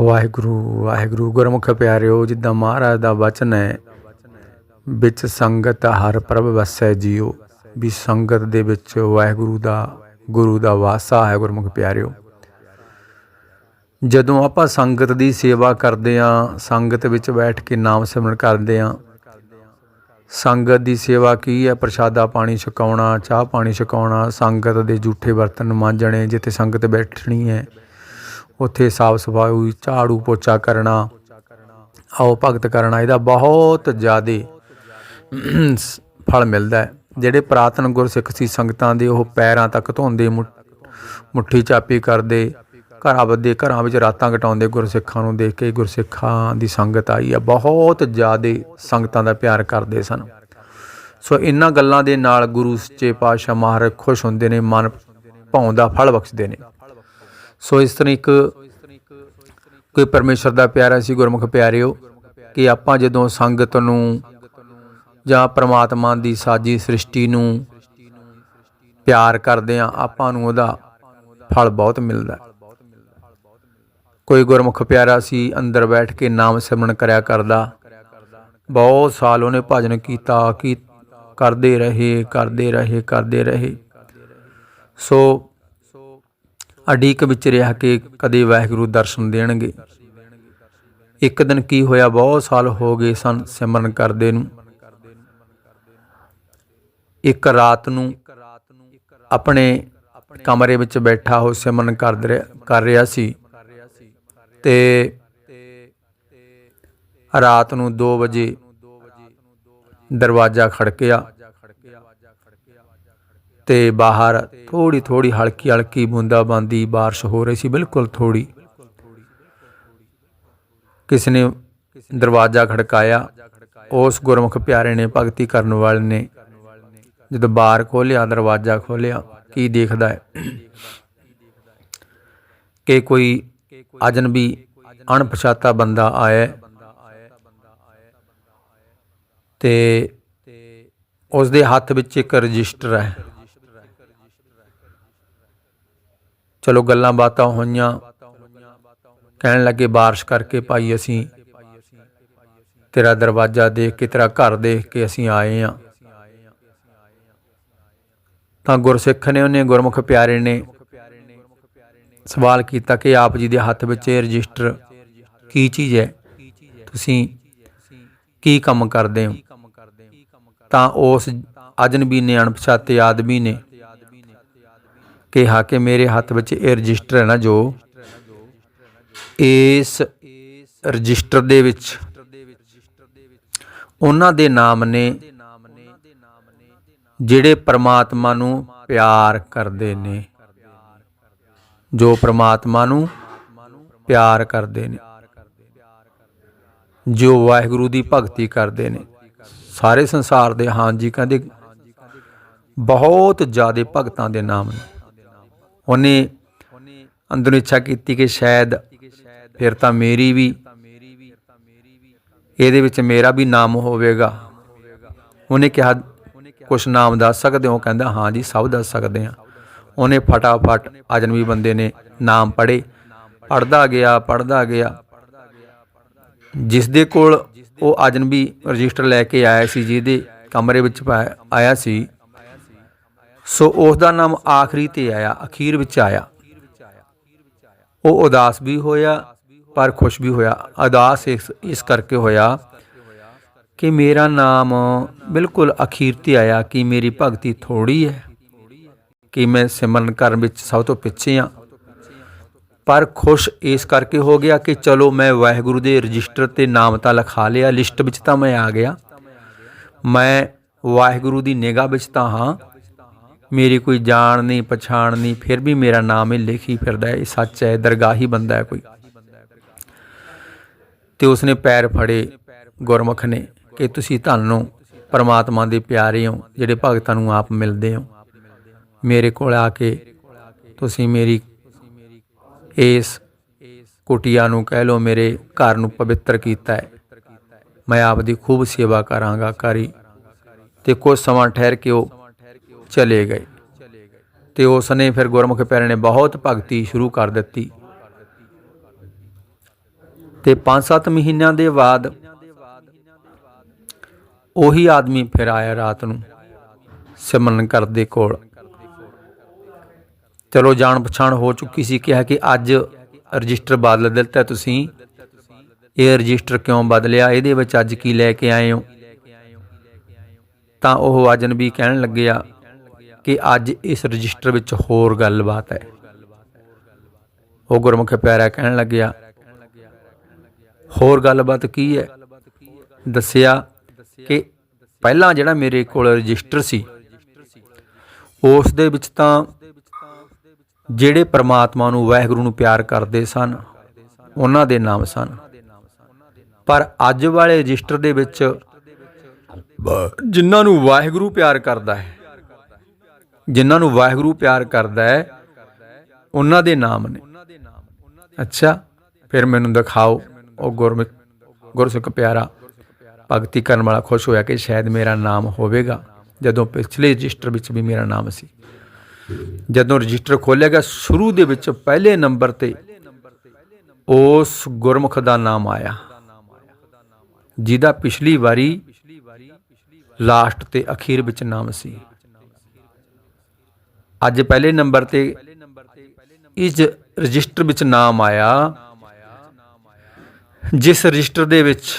ਵਾਹਿਗੁਰੂ ਵਾਹਿਗੁਰੂ ਗੁਰਮੁਖ ਪਿਆਰਿਓ, ਜਿੱਦਾਂ ਮਹਾਰਾਜ ਦਾ ਵਚਨ ਹੈ, ਵਿੱਚ ਸੰਗਤ ਹਰ ਪ੍ਰਭ ਵਸੈ ਜੀਓ। ਵੀ ਸੰਗਤ ਦੇ ਵਿੱਚ ਵਾਹਿਗੁਰੂ ਦਾ, ਗੁਰੂ ਦਾ ਵਾਸਾ ਹੈ ਗੁਰਮੁਖ ਪਿਆਰਿਓ। ਜਦੋਂ ਆਪਾਂ ਸੰਗਤ ਦੀ ਸੇਵਾ ਕਰਦੇ ਆਂ, ਸੰਗਤ ਵਿੱਚ ਬੈਠ ਕੇ ਨਾਮ ਸਿਮਰਨ ਕਰਦੇ ਆਂ, ਸੰਗਤ ਦੀ ਸੇਵਾ ਕੀ ਹੈ? ਪ੍ਰਸ਼ਾਦਾ ਪਾਣੀ ਛਕਾਉਣਾ, ਚਾਹ ਪਾਣੀ ਛਕਾਉਣਾ, ਸੰਗਤ ਦੇ ਝੂਠੇ ਬਰਤਨ ਮਾਂਜਣੇ, ਜਿੱਥੇ ਸੰਗਤ ਬੈਠਣੀ ਹੈ ਉੱਥੇ ਸਾਫ਼ ਸਫ਼ਾਈ, ਝਾੜੂ ਪੋਚਾ ਕਰਨਾ, ਆਓ ਭਗਤ ਕਰਨਾ, ਇਹਦਾ ਬਹੁਤ ਜ਼ਿਆਦੇ ਫਲ ਮਿਲਦਾ ਹੈ। ਜਿਹੜੇ ਪ੍ਰਾਤਨ ਗੁਰਸਿੱਖ ਸੀ ਸੰਗਤਾਂ ਦੇ, ਉਹ ਪੈਰਾਂ ਤੱਕ ਧੋਂਦੇ ਮੁੱਠੀ ਚਾਪੀ ਕਰਦੇ, ਘਰਾਂ ਬੱਦੇ ਘਰਾਂ ਵਿੱਚ ਰਾਤਾਂ ਕਟਾਉਂਦੇ ਗੁਰਸਿੱਖਾਂ ਨੂੰ ਦੇਖ ਕੇ ਗੁਰਸਿੱਖਾਂ ਦੀ ਸੰਗਤ ਆਈ ਆ ਬਹੁਤ ਜ਼ਿਆਦੇ ਸੰਗਤਾਂ ਦਾ ਪਿਆਰ ਕਰਦੇ ਸਨ। ਸੋ ਇਹਨਾਂ ਗੱਲਾਂ ਦੇ ਨਾਲ ਗੁਰੂ ਸੱਚੇ ਪਾਤਸ਼ਾਹ ਮਹਾਰਾਜ ਖੁਸ਼ ਹੁੰਦੇ ਨੇ, ਮਨ ਭਾਉਂਦਾ, ਫਲ ਬਖਸ਼ਦੇ ਨੇ। ਸੋ ਇਸ ਤਰ੍ਹਾਂ ਇੱਕ ਕੋਈ ਪਰਮੇਸ਼ਰ ਦਾ ਪਿਆਰਾ ਸੀ, ਗੁਰਮੁਖ ਪਿਆਰਿਓ, ਕਿ ਆਪਾਂ ਜਦੋਂ ਸੰਗਤ ਨੂੰ ਜਾਂ ਪ੍ਰਮਾਤਮਾ ਦੀ ਸਾਜੀ ਸ੍ਰਿਸ਼ਟੀ ਨੂੰ ਪਿਆਰ ਕਰਦੇ ਆ ਆਪਾਂ ਨੂੰ ਉਹਦਾ ਫਲ ਬਹੁਤ ਮਿਲਦਾ ਹੈ। ਕੋਈ ਗੁਰਮੁਖ ਪਿਆਰਾ ਸੀ, ਅੰਦਰ ਬੈਠ ਕੇ ਨਾਮ ਸਿਮਰਨ ਕਰਿਆ ਕਰਦਾ ਬਹੁਤ ਸਾਲ ਉਹਨੇ ਭਜਨ ਕੀਤਾ, ਕੀ ਕਰਦੇ ਰਹੇ ਕਰਦੇ ਰਹੇ ਕਰਦੇ ਰਹੇ ਸੋ ਅਡੀਕ ਵਿੱਚ ਰਹਿ ਕੇ ਕਦੇ ਵਾਹਿਗੁਰੂ ਦਰਸ਼ਨ ਦੇਣਗੇ। ਇੱਕ ਦਿਨ ਕੀ ਹੋਇਆ, ਬਹੁਤ ਸਾਲ ਹੋ ਗਏ ਸਨ ਸਿਮਰਨ ਕਰਦੇ ਨੂੰ। ਇੱਕ ਰਾਤ ਨੂੰ ਆਪਣੇ ਕਮਰੇ ਵਿੱਚ ਬੈਠਾ ਹੋ ਸਿਮਰਨ ਕਰ ਰਿਹਾ ਕਰ ਰਿਹਾ ਸੀ ਤੇ ਰਾਤ ਨੂੰ 2 ਵਜੇ ਦਰਵਾਜ਼ਾ ਖੜਕਿਆ। ਤੇ ਬਾਹਰ ਥੋੜੀ ਥੋੜੀ ਹਲਕੀ ਹਲਕੀ ਬੂੰਦਾਬਾਂਦੀ ਬਾਰਿਸ਼ ਹੋ ਰਹੀ ਸੀ, ਬਿਲਕੁਲ ਥੋੜੀ ਕਿਸ ਨੇ ਦਰਵਾਜ਼ਾ ਖੜਕਾਇਆ। ਉਸ ਗੁਰਮੁਖ ਪਿਆਰੇ ਨੇ ਭਗਤੀ ਕਰਨ ਵਾਲੇ ਨੇ ਜਦੋਂ ਬਾਹਰ ਖੋਲਿਆ ਦਰਵਾਜ਼ਾ ਖੋਲਿਆ ਕੀ ਦੇਖਦਾ ਹੈ? ਕਿ ਕੋਈ ਅਜਨਬੀ, ਅਣਪਛਾਤਾ ਬੰਦਾ ਆਇਆ ਤੇ ਉਸ ਦੇ ਹੱਥ ਵਿੱਚ ਇੱਕ ਰਜਿਸਟਰ ਹੈ। ਚਲੋ ਗੱਲਾਂ ਬਾਤਾਂ ਹੋਈਆਂ। ਕਹਿਣ ਲੱਗੇ, ਬਾਰਿਸ਼ ਕਰਕੇ ਭਾਈ ਅਸੀਂ ਤੇਰਾ ਦਰਵਾਜ਼ਾ ਦੇਖ ਕੇ, ਤੇਰਾ ਘਰ ਦੇਖ ਕੇ ਅਸੀਂ ਆਏ ਆ। ਤਾਂ ਗੁਰਸਿੱਖ ਨੇ ਉਹਨੇ ਗੁਰਮੁਖ ਪਿਆਰੇ ਨੇ ਸਵਾਲ ਕੀਤਾ ਕਿ ਆਪ ਜੀ ਦੇ ਹੱਥ ਵਿੱਚ ਇਹ ਰਜਿਸਟਰ ਕੀ ਚੀਜ਼ ਹੈ? ਤੁਸੀਂ ਕੀ ਕੰਮ ਕਰਦੇ ਹੋ? ਤਾਂ ਉਸ ਅਜਨਬੀ ਨੇ ਅਣਪਛਾਤੇ ਆਦਮੀ ਨੇ ਕਿਹਾ ਕਿ ਮੇਰੇ ਹੱਥ ਵਿੱਚ ਇਹ ਰਜਿਸਟਰ ਹੈ ਨਾ ਜੋ ਇਸ ਰਜਿਸਟਰ ਦੇ ਵਿੱਚ ਉਹਨਾਂ ਦੇ ਨਾਮ ਨੇ ਜਿਹੜੇ ਪ੍ਰਮਾਤਮਾ ਨੂੰ ਪਿਆਰ ਕਰਦੇ ਨੇ, ਜੋ ਪ੍ਰਮਾਤਮਾ ਨੂੰ ਪਿਆਰ ਕਰਦੇ ਨੇ, ਜੋ ਵਾਹਿਗੁਰੂ ਦੀ ਭਗਤੀ ਕਰਦੇ ਨੇ। ਸਾਰੇ ਸੰਸਾਰ ਦੇ ਹਾਂਜੀ ਕਹਿੰਦੇ ਬਹੁਤ ਜ਼ਿਆਦੇ ਭਗਤਾਂ ਦੇ ਨਾਮ ਨੇ। ਉਹਨੇ ਅੰਦਰੋਂ ਇੱਛਾ ਕੀਤੀ ਕਿ ਸ਼ਾਇਦ ਫਿਰ ਤਾਂ ਮੇਰੀ ਵੀ, ਇਹਦੇ ਵਿੱਚ ਮੇਰਾ ਵੀ ਨਾਮ ਹੋਵੇਗਾ। ਉਹਨੇ ਕਿਹਾ, ਕੁਛ ਨਾਮ ਦੱਸ ਸਕਦੇ ਹੋ? ਕਹਿੰਦਾ, ਹਾਂ ਜੀ, ਸਭ ਦੱਸ ਸਕਦੇ ਹਾਂ। ਉਹਨੇ ਫਟਾਫਟ ਅਜਨਬੀ ਬੰਦੇ ਨੇ ਨਾਮ ਪੜ੍ਹੇ। ਪੜਦਾ ਗਿਆ ਪੜਦਾ ਗਿਆ। ਜਿਸ ਦੇ ਕੋਲ ਉਹ ਅਜਨਬੀ ਰਜਿਸਟਰ ਲੈ ਕੇ ਆਇਆ ਸੀ, ਜਿਹਦੇ ਕਮਰੇ ਵਿੱਚ ਪਾਇਆ- ਆਇਆ ਸੀ ਸੋ ਉਸ ਦਾ ਨਾਮ ਆਖਰੀ ਤੇ ਆਇਆ, ਅਖੀਰ ਵਿੱਚ ਆਇਆ। ਉਹ ਉਦਾਸ ਵੀ ਹੋਇਆ, ਪਰ ਖੁਸ਼ ਵੀ ਹੋਇਆ। ਉਦਾਸ ਇਸ ਇਸ ਕਰਕੇ ਹੋਇਆ ਕਿ ਮੇਰਾ ਨਾਮ ਬਿਲਕੁਲ ਅਖੀਰ ਤੇ ਆਇਆ ਕਿ ਮੇਰੀ ਭਗਤੀ ਥੋੜੀ ਹੈ, ਕਿ ਮੈਂ ਸਿਮਰਨ ਕਰਨ ਵਿੱਚ ਸਭ ਤੋਂ ਪਿੱਛੇ ਆ ਪਰ ਖੁਸ਼ ਇਸ ਕਰਕੇ ਹੋ ਗਿਆ ਕਿ ਚਲੋ ਮੈਂ ਵਾਹਿਗੁਰੂ ਦੇ ਰਜਿਸਟਰ ਤੇ ਨਾਮ ਤਾਂ ਲਿਖਾ ਲਿਆ, ਲਿਸਟ ਵਿੱਚ ਤਾਂ ਮੈਂ ਆ ਗਿਆ। ਮੈਂ ਵਾਹਿਗੁਰੂ ਦੀ ਨਿਗਾਹ ਵਿੱਚ ਤਾਂ ਹਾਂ ਮੇਰੀ ਕੋਈ ਜਾਣ ਨਹੀਂ, ਪਛਾਣ ਨਹੀਂ, ਫਿਰ ਵੀ ਮੇਰਾ ਨਾਮ ਹੀ ਲਿਖੀ ਫਿਰਦਾ ਹੈ, ਇਹ ਸੱਚ ਹੈ ਦਰਗਾਹੀ ਬੰਦਾ ਹੈ ਕੋਈ। ਤੇ ਉਸਨੇ ਪੈਰ ਫੜੇ ਗੁਰਮੁਖ ਨੇ ਕਿ ਤੁਸੀਂ ਤੁਹਾਨੂੰ ਪਰਮਾਤਮਾ ਦੇ ਪਿਆਰੇ ਹੋ, ਜਿਹੜੇ ਭਗਤਾਂ ਨੂੰ ਆਪ ਮਿਲਦੇ ਹੋ। ਮੇਰੇ ਕੋਲ ਆ ਕੇ ਤੁਸੀਂ ਮੇਰੀ ਇਸ ਕੁਟਿਆ ਨੂੰ ਕਹਿ ਲੋ ਮੇਰੇ ਘਰ ਨੂੰ ਪਵਿੱਤਰ ਕੀਤਾ ਹੈ। ਮੈਂ ਆਪ ਦੀ ਖੂਬ ਸੇਵਾ ਕਰਾਂਗਾ, ਕਰੀ। ਤੇ ਕੁਝ ਸਮਾਂ ਠਹਿਰ ਕੇ ਉਹ ਚਲੇ ਗਏ। ਤੇ ਉਸ ਨੇ ਫਿਰ ਗੁਰਮੁਖ ਪਿਆਰੇ ਨੇ ਬਹੁਤ ਭਗਤੀ ਸ਼ੁਰੂ ਕਰ ਦਿੱਤੀ। ਤੇ 5-7 ਮਹੀਨਿਆਂ ਦੇ ਬਾਅਦ ਉਹੀ ਆਦਮੀ ਫਿਰ ਆਇਆ ਰਾਤ ਨੂੰ ਸਿਮਰਨ ਕਰਦੇ ਕੋਲ। ਚਲੋ ਜਾਣ ਪਛਾਣ ਹੋ ਚੁੱਕੀ ਸੀ, ਕਿਹਾ ਕਿ ਅੱਜ ਰਜਿਸਟਰ ਬਦਲ ਦਿੱਤਾ ਤੁਸੀਂ। ਇਹ ਰਜਿਸਟਰ ਕਿਉਂ ਬਦਲਿਆ? ਇਹਦੇ ਵਿੱਚ ਅੱਜ ਕੀ ਲੈ ਕੇ ਆਏ ਹੋ? ਤਾਂ ਉਹ ਅਜਨਬੀ ਕਹਿਣ ਲੱਗਿਆ ਕਿ ਅੱਜ ਇਸ ਰਜਿਸਟਰ ਵਿੱਚ ਹੋਰ ਗੱਲਬਾਤ ਹੈ। ਉਹ ਗੁਰਮੁਖ ਪਿਆਰਾ ਕਹਿਣ ਲੱਗਿਆ, ਹੋਰ ਗੱਲਬਾਤ ਕੀ ਹੈ? ਦੱਸਿਆ ਕਿ ਪਹਿਲਾਂ ਜਿਹੜਾ ਮੇਰੇ ਕੋਲ ਰਜਿਸਟਰ ਸੀ, ਉਸ ਦੇ ਵਿੱਚ ਤਾਂ ਜਿਹੜੇ ਪ੍ਰਮਾਤਮਾ ਨੂੰ, ਵਾਹਿਗੁਰੂ ਨੂੰ ਪਿਆਰ ਕਰਦੇ ਸਨ, ਉਹਨਾਂ ਦੇ ਨਾਮ ਸਨ। ਪਰ ਅੱਜ ਵਾਲੇ ਰਜਿਸਟਰ ਦੇ ਵਿੱਚ ਜਿਨ੍ਹਾਂ ਨੂੰ ਵਾਹਿਗੁਰੂ ਪਿਆਰ ਕਰਦਾ ਹੈ ਜਿਨ੍ਹਾਂ ਨੂੰ ਵਾਹਿਗੁਰੂ ਪਿਆਰ ਕਰਦਾ ਹੈ, ਉਹਨਾਂ ਦੇ ਨਾਮ ਨੇ। ਅੱਛਾ, ਫਿਰ ਮੈਨੂੰ ਦਿਖਾਓ, ਉਹ ਗੁਰਮੁਖ, ਗੁਰਸਿੱਖ ਪਿਆਰਾ, ਭਗਤੀ ਕਰਨ ਵਾਲਾ ਖੁਸ਼ ਹੋਇਆ ਕਿ ਸ਼ਾਇਦ ਮੇਰਾ ਨਾਮ ਹੋਵੇਗਾ, ਜਦੋਂ ਪਿਛਲੇ ਰਜਿਸਟਰ ਵਿੱਚ ਵੀ ਮੇਰਾ ਨਾਮ ਸੀ। ਜਦੋਂ ਰਜਿਸਟਰ ਖੋਲ੍ਹਿਆ ਗਿਆ, ਸ਼ੁਰੂ ਦੇ ਵਿੱਚ ਪਹਿਲੇ ਨੰਬਰ ਤੇ ਉਸ ਗੁਰਮੁਖ ਦਾ ਨਾਮ ਆਇਆ, ਜਿਹਦਾ ਪਿਛਲੀ ਵਾਰੀ ਲਾਸਟ ਤੇ ਅਖੀਰ ਵਿੱਚ ਨਾਮ ਸੀ। ਅੱਜ ਪਹਿਲੇ ਨੰਬਰ ਤੇ ਇਸ ਰਜਿਸਟਰ ਵਿੱਚ ਨਾਮ ਆਇਆ। ਜਿਸ ਰਜਿਸਟਰ ਦੇ ਵਿੱਚ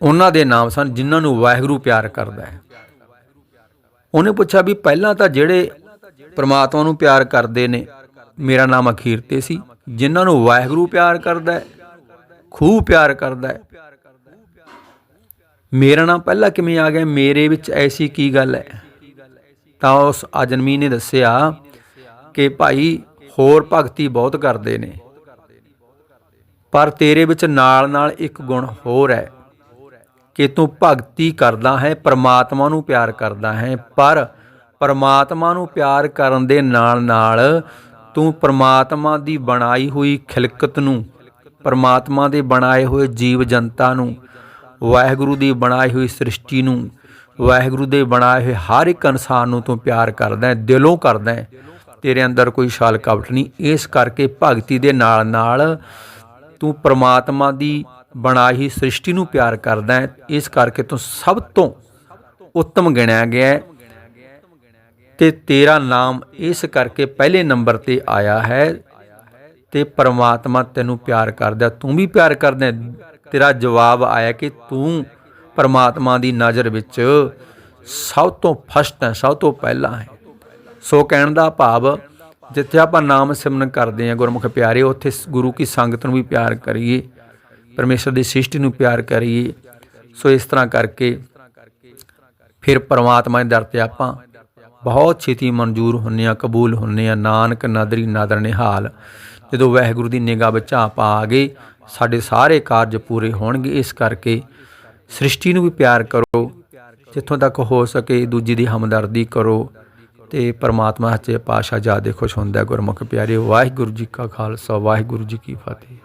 ਉਹਨਾਂ ਦੇ ਨਾਮ ਸਨ ਜਿਨ੍ਹਾਂ ਨੂੰ ਵਾਹਿਗੁਰੂ ਪਿਆਰ ਕਰਦਾ ਹੈ। ਉਹਨੇ ਪੁੱਛਿਆ ਵੀ ਪਹਿਲਾਂ ਤਾਂ ਜਿਹੜੇ ਪ੍ਰਮਾਤਮਾ ਨੂੰ ਪਿਆਰ ਕਰਦੇ ਨੇ, ਮੇਰਾ ਨਾਮ ਅਖੀਰ ਤੇ ਸੀ। ਜਿਨ੍ਹਾਂ ਨੂੰ ਵਾਹਿਗੁਰੂ ਪਿਆਰ ਕਰਦਾ ਹੈ ਖੂਬ ਪਿਆਰ ਕਰਦਾ ਹੈ, ਮੇਰਾ ਨਾਮ ਪਹਿਲਾਂ ਕਿਵੇਂ ਆ ਗਿਆ? ਮੇਰੇ ਵਿੱਚ ਐਸੀ ਕੀ ਗੱਲ ਹੈ? ਤਾਂ ਉਸ ਅਜਨਮੀ ਨੇ ਦੱਸਿਆ ਕਿ ਭਾਈ ਹੋਰ ਭਗਤੀ ਬਹੁਤ ਕਰਦੇ ਨੇ। ਪਰ ਤੇਰੇ ਵਿੱਚ ਨਾਲ ਨਾਲ ਇੱਕ ਗੁਣ ਹੋਰ ਹੈ ਕਿ ਤੂੰ ਭਗਤੀ ਕਰਦਾ ਹੈ, ਪਰਮਾਤਮਾ ਨੂੰ ਪਿਆਰ ਕਰਦਾ ਹੈ। ਪਰ ਪਰਮਾਤਮਾ ਨੂੰ ਪਿਆਰ ਕਰਨ ਦੇ ਨਾਲ ਨਾਲ ਤੂੰ ਪਰਮਾਤਮਾ ਦੀ ਬਣਾਈ ਹੋਈ ਖਿਲਕਤ ਨੂੰ, ਪਰਮਾਤਮਾ ਦੇ ਬਣਾਏ ਹੋਏ ਜੀਵ ਜਨਤਾ ਨੂੰ, ਵਾਹਿਗੁਰੂ ਦੀ ਬਣਾਈ ਹੋਈ ਸ੍ਰਿਸ਼ਟੀ ਨੂੰ ਵਾਹਿਗੁਰੂ ਦੇ ਬਣਾਏ ਹੋਏ ਹਰ ਇੱਕ ਇਨਸਾਨ ਨੂੰ ਤੂੰ ਪਿਆਰ ਕਰਦਾ ਹੈ, ਦਿਲੋਂ ਕਰਦਾ ਹੈ। ਤੇਰੇ ਅੰਦਰ ਕੋਈ ਛਾਲ ਕਪਟ ਨਹੀਂ। ਇਸ ਕਰਕੇ ਭਗਤੀ ਦੇ ਨਾਲ ਨਾਲ ਤੂੰ ਪ੍ਰਮਾਤਮਾ ਦੀ ਬਣਾਈ ਸ੍ਰਿਸ਼ਟੀ ਨੂੰ ਪਿਆਰ ਕਰਦਾ ਹੈ। ਇਸ ਕਰਕੇ ਤੂੰ ਸਭ ਤੋਂ ਉੱਤਮ ਗਿਣਿਆ ਗਿਆ ਹੈ। ਤੇ ਤੇਰਾ ਨਾਮ ਇਸ ਕਰਕੇ ਪਹਿਲੇ ਨੰਬਰ ਤੇ ਆਇਆ ਹੈ ਤੇ ਪਰਮਾਤਮਾ ਤੈਨੂੰ ਪਿਆਰ ਕਰਦਾ ਤੂੰ ਵੀ ਪਿਆਰ ਕਰਦਾ ਤੇਰਾ ਜਵਾਬ ਆਇਆ ਕਿ ਤੂੰ ਪਰਮਾਤਮਾ ਦੀ ਨਜ਼ਰ ਵਿੱਚ ਸਭ ਤੋਂ ਫਸਟ ਹੈ, ਸਭ ਤੋਂ ਪਹਿਲਾਂ ਹੈ। ਸੋ ਕਹਿਣ ਦਾ ਭਾਵ, ਜਿੱਥੇ ਆਪਾਂ ਨਾਮ ਸਿਮਰਨ ਕਰਦੇ ਹਾਂ ਗੁਰਮੁਖ ਪਿਆਰੇ, ਉੱਥੇ ਗੁਰੂ ਕੀ ਸੰਗਤ ਨੂੰ ਵੀ ਪਿਆਰ ਕਰੀਏ, ਪਰਮੇਸ਼ਰ ਦੀ ਸ੍ਰਿਸ਼ਟੀ ਨੂੰ ਪਿਆਰ ਕਰੀਏ। ਸੋ ਇਸ ਤਰ੍ਹਾਂ ਕਰਕੇ ਫਿਰ ਪਰਮਾਤਮਾ ਦੇ ਦਰ ਤੇ ਆਪਾਂ ਬਹੁਤ ਛੇਤੀ ਮਨਜ਼ੂਰ ਹੁੰਨੇ ਆ ਕਬੂਲ ਹੁੰਨੇ ਆ ਨਾਨਕ ਨਦਰੀ ਨਦਰ ਨਿਹਾਲ। ਜਦੋਂ ਵਾਹਿਗੁਰੂ ਦੀ ਨਿਗਾਹ ਵਿੱਚ ਆਪਾਂ ਆ ਗਏ, ਸਾਡੇ ਸਾਰੇ ਕਾਰਜ ਪੂਰੇ ਹੋਣਗੇ, ਇਸ ਕਰਕੇ ਸ੍ਰਿਸ਼ਟੀ ਨੂੰ ਵੀ ਪਿਆਰ ਕਰੋ, ਜਿੱਥੋਂ ਤੱਕ ਹੋ ਸਕੇ ਦੂਜੀ ਦੀ ਹਮਦਰਦੀ ਕਰੋ ਤੇ ਪਰਮਾਤਮਾ ਸੱਚੇ ਪਾਤਸ਼ਾਹ ਜ਼ਿਆਦਾ ਖੁਸ਼ ਹੁੰਦਾ ਗੁਰਮੁਖ ਪਿਆਰੇ ਵਾਹਿਗੁਰੂ ਜੀ ਕਾ ਖਾਲਸਾ, ਵਾਹਿਗੁਰੂ ਜੀ ਕੀ ਫਤਿਹ।